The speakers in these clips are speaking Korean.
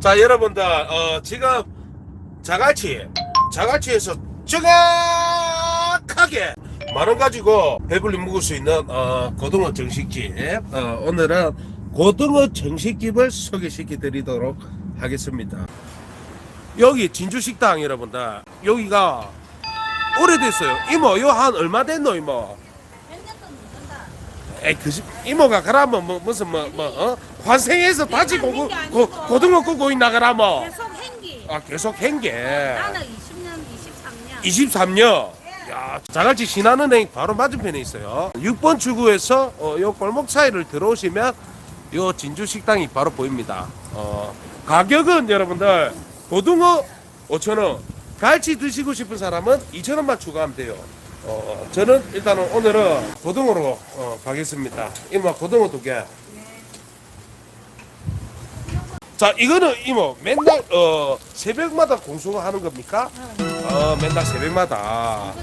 자 여러분들 어, 지금 자갈치 자갈치에서 정확하게 만원 가지고 배불리 먹을 수 있는 어, 고등어 정식집 어, 오늘은 고등어 정식집을 소개시켜 드리도록 하겠습니다. 여기 진주식당 여러분들 여기가 오래됐어요. 이모 요 한 얼마 됐노 이모 에이 그 시- 이모가 그러면 뭐 무슨 뭐뭐 어? 환생해서 다시 고고, 고, 고등어 꾸고 있나 그러면 계속 행기. 아 계속 행게 나는 20년, 23년. 23년? 야 자갈치 신한은행 바로 맞은편에 있어요. 6번 출구에서 어, 요 골목 사이를 들어오시면 요 진주 식당이 바로 보입니다. 어, 가격은 여러분들 고등어 5천원 갈치 드시고 싶은 사람은 2천원만 추가하면 돼요 어, 저는 일단은 오늘은 고등어로 어, 가겠습니다 이모 고등어 두 개 자 이거는 이모 맨날 어 새벽마다 공수하는 겁니까? 어 맨날 새벽마다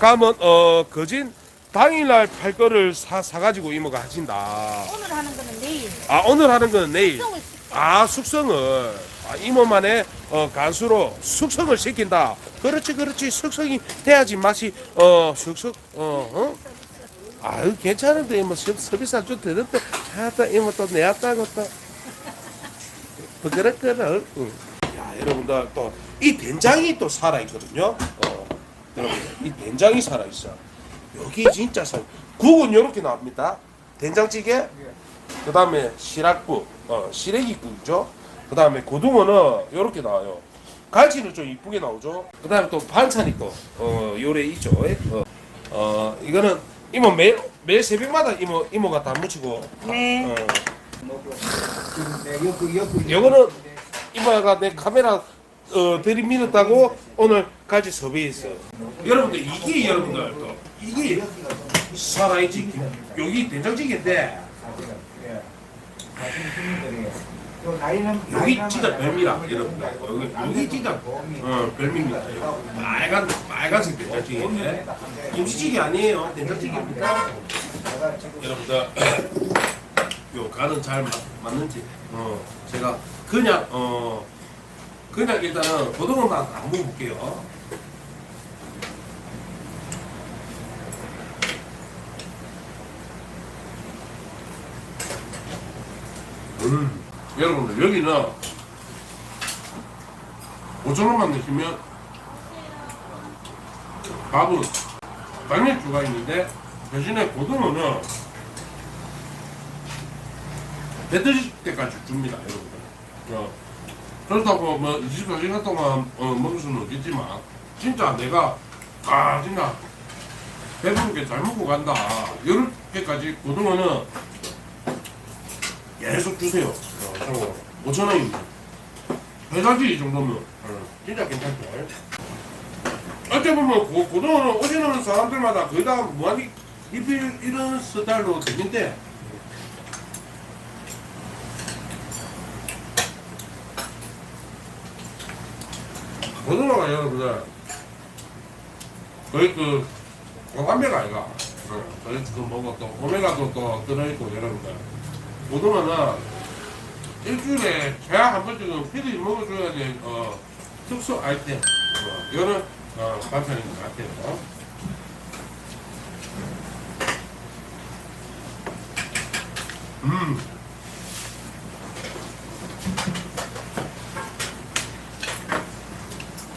가면 어 거진 당일날 팔 거를 사 사가지고 이모가 하신다. 오늘 하는 거는 내일. 아 오늘 하는 거는 내일. 숙성을 아 숙성을 아, 이모만의 어 간수로 숙성을 시킨다. 그렇지 그렇지 숙성이 돼야지 맛이 어 숙성 어 어. 아유 괜찮은데 서- 서비스 좀 되는데 하다 이모 또 내었다고 또 그렇거든. 응. 야 여러분들 또 이 된장이 또 살아 있거든요. 어 여러분 이 된장이 살아 있어. 여기 진짜 살. 국은 이렇게 나옵니다. 된장찌개. 그 다음에 시락국, 어, 시래기국이죠. 그 다음에 고등어는 이렇게 나와요. 갈치는 좀 이쁘게 나오죠. 그 다음에 또 반찬이 또, 어, 요래 있죠. 어, 어, 이거는 이모 매일, 매일 새벽마다 이모, 이모가 다 묻히고. 네. 어, 요거는 이모가 내 카메라 어, 들이밀었다고 오늘 갈치 섭외했어. 여러분들, 이게 여러분들 또, 이게 살아있지. 여기 된장찌개인데, 여기 진짜 별미라 여러분들. 여기 여기 진짜 어 별미입니다. 빨간 빨간색 된장찌개. 김치찌개 아니에요. 된장찌개입니다 여러분들 요 간은 잘 맞, 맞는지. 어 제가 그냥 어 그냥 일단은 고등어만 안 먹어볼게요. 음 여러분들 여기는 5천원만 내시면 밥은 당면주가 있는데 대신에 고등어는 배 드실 때까지 줍니다 여러분들. 어, 그렇다고 뭐 24시간 동안 어, 먹을 수는 없겠지만 진짜 내가 아 진짜 배부르게 잘 먹고 간다. 이럴 때까지 고등어는 계속 주세요. 어, 참고로. 5천 원입니다. 배달비 이 정도면 어, 진짜 괜찮죠. 어째 보면 고, 고등어는 오시는 사람들마다 거의 다 무한히 입힐 이런 스타일로 되는데 고등어가 여러분들 거의 그 고감배가 아이가 어, 거의 그 뭐고 또 오메가도 또 들어있고 여러분들 고등어는 일주일에 최하 한 번씩은 필히 먹어줘야 될 어, 특수 아이템 어, 이런 어, 반찬인 것 같아요. 음.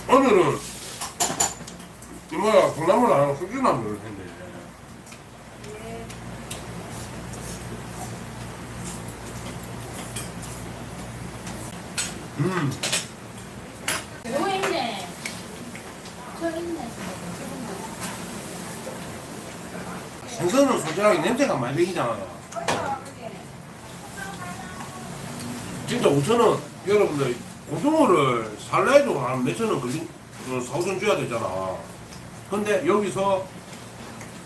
오늘은 이모야 콩나물 안 하고 흑주나물을 했네. 음. 있네. 생선은 솔직하게 냄새가 많이 배기잖아요. 진짜 5천원 여러분들 고등어를 살라 해도 한 몇천원 걸린 어, 4, 5천 줘야 되잖아. 근데 여기서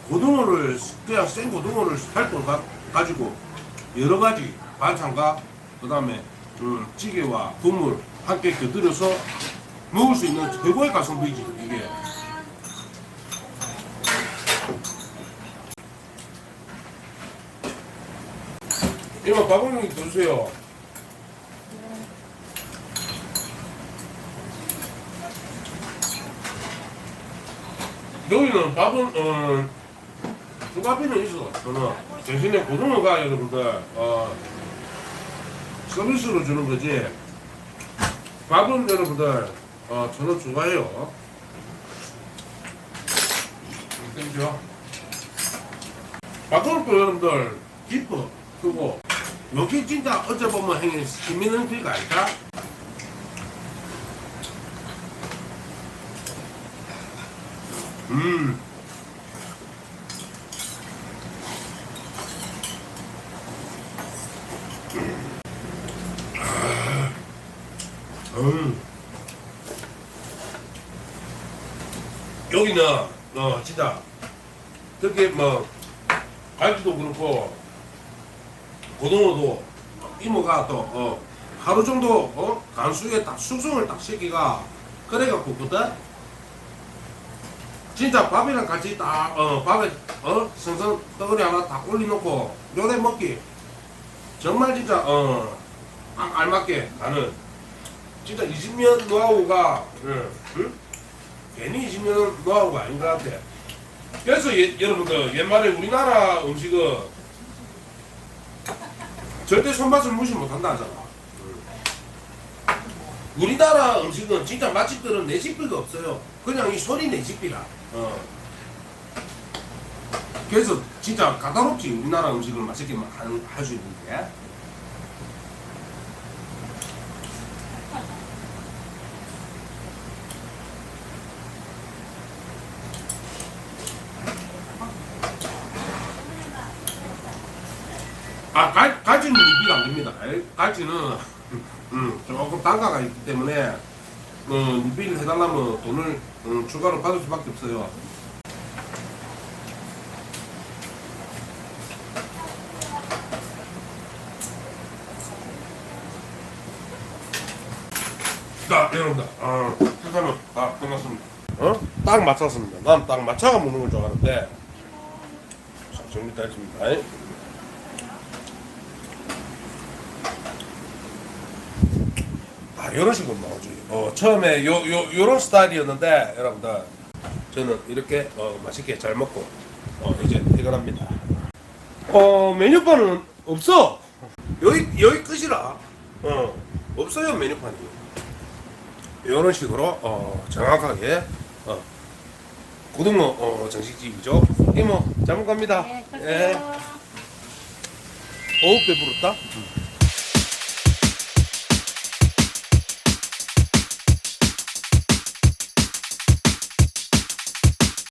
고등어를 그냥 생 고등어를 살돈 가지고 여러 가지 반찬과 그 다음에 찌개와 국물 함께 곁들여서 먹을 수 있는 최고의 가성비지 이게. 이모 밥은 형이 드세요. 여기는 밥은 어, 그 밥에는 있어. 저는 대신에 고등어가 여러분들 어, 서비스로 주는 거지. 밥은 여러분들 어 저는 좋아해요. 밥은 또 여러분들 깊어 크고 여기 진짜 어째 보면 힘있는 길가 아닐까? 음. 음. 여기는 어 진짜 그렇게 뭐 갈비도 그렇고 고등어도 이모가 또 어, 하루 정도 어, 간수에 딱 숙성을 딱 시키가 그래갖고 거든 진짜 밥이랑 같이 딱 어, 밥에 어 생선 덩어리 하나 딱 올려놓고 요래 먹기 정말 진짜 어 딱 알맞게 가는 진짜 20년 노하우가 응, 응? 괜히 20년 노하우가 아닌 것 같아. 그래서 예, 여러분들 옛말에 우리나라 음식은 절대 손맛을 무시 못한다 하잖아. 응. 우리나라 음식은 진짜 맛집들은 내 집비가 없어요. 그냥 이 손이 내 집비라. 어. 그래서 진짜 까다롭지 우리나라 음식을 맛있게 할 수 있는 게. 아, 갈, 갈치는 리필 안 됩니다. 갈- 갈치는, 음, 조금 단가가 있기 때문에, 어, 리필 해달라면 돈을 음, 추가로 받을 수밖에 없어요. 자, 여러분들, 아, 세상은 다 끝났습니다. 어? 딱 맞췄습니다. 난 딱 맞춰가 먹는 걸 좋아하는데, 자, 정리 다 했습니다. 이런 식으로 나오지. 어, 처음에 요, 요, 요런 스타일이었는데, 여러분들, 저는 이렇게 어, 맛있게 잘 먹고, 어, 이제 퇴근합니다. 어, 메뉴판은 없어. 여기, 여기 끝이라. 어, 없어요, 메뉴판이. 이런 식으로, 어, 정확하게, 어, 고등어, 어, 정식집이죠. 이모, 잘 먹갑니다. 네, 예. 어우, 배부르다.